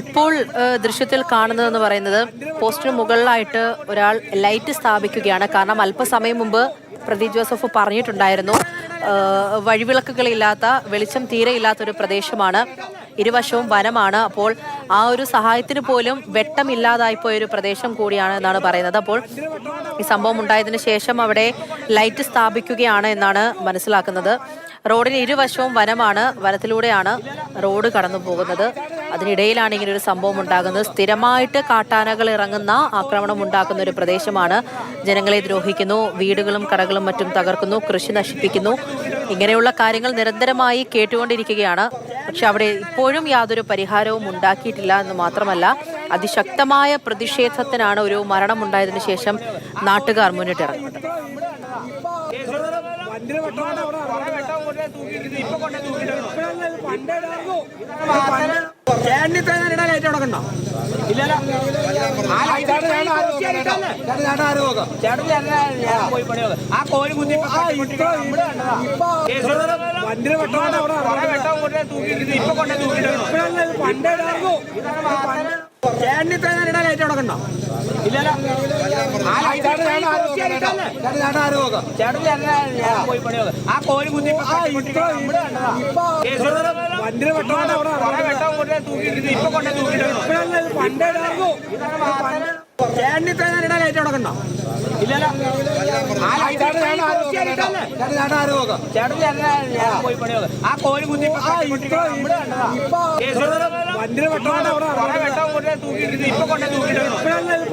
ഇപ്പോൾ ദൃശ്യത്തിൽ കാണുന്നതെന്ന് പറയുന്നത് പോസ്റ്റിന് മുകളിലായിട്ട് ഒരാൾ ലൈറ്റ് സ്ഥാപിക്കുകയാണ്. കാരണം അല്പസമയം മുമ്പ് പ്രതി ജോസഫ് പറഞ്ഞിട്ടുണ്ടായിരുന്നു വഴിവിളക്കുകളില്ലാത്ത വെളിച്ചം തീരെ ഇല്ലാത്ത ഒരു പ്രദേശമാണ്. ഇരുവശവും വനമാണ്. അപ്പോൾ ആ ഒരു സഹായത്തിന് പോലും വെട്ടമില്ലാതായിപ്പോയ ഒരു പ്രദേശം കൂടിയാണ് എന്നാണ് പറയുന്നത്. അപ്പോൾ ഈ സംഭവം ഉണ്ടായതിനു ശേഷം അവിടെ ലൈറ്റ് സ്ഥാപിക്കുകയാണ് എന്നാണ് മനസ്സിലാക്കുന്നത്. റോഡിന് ഇരുവശവും വനമാണ്. വനത്തിലൂടെയാണ് റോഡ് കടന്നു പോകുന്നത് അതിനിടയിലാണ് ഇങ്ങനെ ഒരു സംഭവം ഉണ്ടാകുന്നത്. സ്ഥിരമായിട്ട് കാട്ടാനകൾ ഇറങ്ങുന്ന ആക്രമണം ഉണ്ടാക്കുന്ന ഒരു പ്രദേശമാണ്. ജനങ്ങളെ ദ്രോഹിക്കുന്നു വീടുകളും കടകളും മറ്റും തകർക്കുന്നു കൃഷി നശിപ്പിക്കുന്നു. ഇങ്ങനെയുള്ള കാര്യങ്ങൾ നിരന്തരമായി കേട്ടുകൊണ്ടിരിക്കുകയാണ്. പക്ഷെ അവിടെ ഇപ്പോഴും യാതൊരു പരിഹാരവും ഉണ്ടാക്കിയിട്ടില്ല എന്ന് മാത്രമല്ല അതിശക്തമായ പ്രതിഷേധത്തിനാണ് ഒരു മരണമുണ്ടായതിനു ശേഷം നാട്ടുകാർ മുന്നിട്ടിറങ്ങുന്നത്. ലൈറ്റ് കണ്ടോ ഇല്ലല്ലോ. ആ കോഴി കുത്തി കുറെ വെട്ടം കൊണ്ടുപോയി തൂക്കിയിട്ടിട്ട് ഇപ്പൊ കൊണ്ടുപോയി തൂക്കിയിട്ടുണ്ട്. പണ്ടേ ഇടാൻ ലൈറ്റ് ഇല്ലല്ലോ. ആ ഞാൻ ആ കുത്തി വണ്ടിയുടെ അവിടെ വെട്ടം തൂക്കിയിട്ടുണ്ട്. കണ്ടോ ആ കുത്തി ഇപ്പൊ കൊണ്ടേ അവിടെ ഇപ്പൊ കൊണ്ടുപോയി തൂക്കിയിട്ടുണ്ട്.